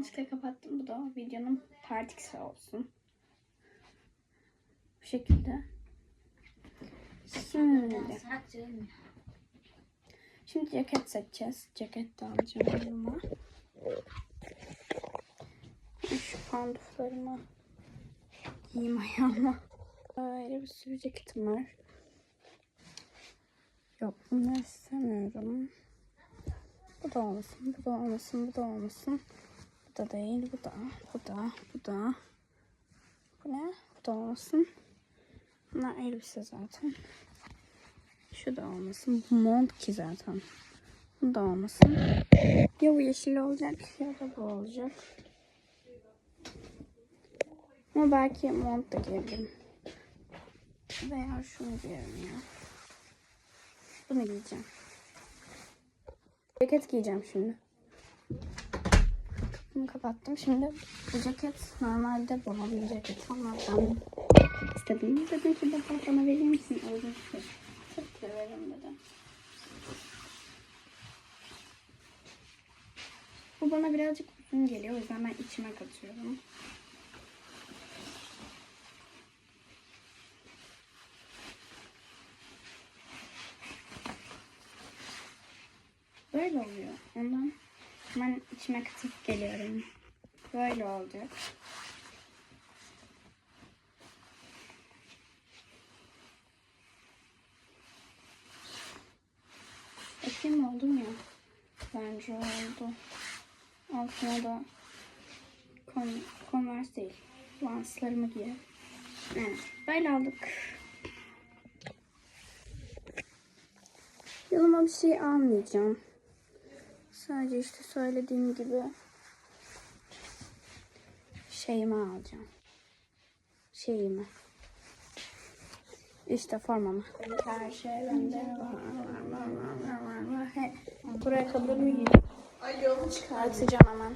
yanlışlıkla kapattım. Bu da videonun partiksi olsun. Bu şekilde. Şimdi. Şimdi ceket seçeceğiz. Ceket de alacağım yanıma. Şu pantuflarımı giyeyim ayağıma. Böyle bir sürü ceketim var. Yok bunları istemiyorum. Bu da olmasın, bu da olmasın, bu da olmasın. Bu da değil, bu da, bu da, bu da. Bu ne? Bu da olmasın. Bunlar elbise zaten. Şu da olmasın. Bu mont ki zaten. Bu da olmasın. Ya bu yeşil olacak ya da bu olacak. Ama belki mont da giyebilirim. Veya şunu giyerim ya. Bunu giyeceğim. Ceket giyeceğim şimdi. Bunu kapattım. Şimdi bu ceket normalde bu bir ceket ama ben istedim. Dedim ki baba bana verir misin? Uygun fiyat. Çok da veririm dedim. Bu bana birazcık uzun geliyor. O yüzden ben içime katıyorum. Böyle oluyor. Ondan hemen içime katıp geliyorum. Böyle olacak. Bakayım oldu mu ya? Bence oldu. Altına da Converse değil. Vanslarımı giyerim. Evet. Böyle aldık. Yanıma bir şey almayacağım. Sadece işte söylediğim gibi şeyimi alacağım. Şeyimi. İşte formamı. Her şey bende Buraya kadar mı Çıkartacağım hemen.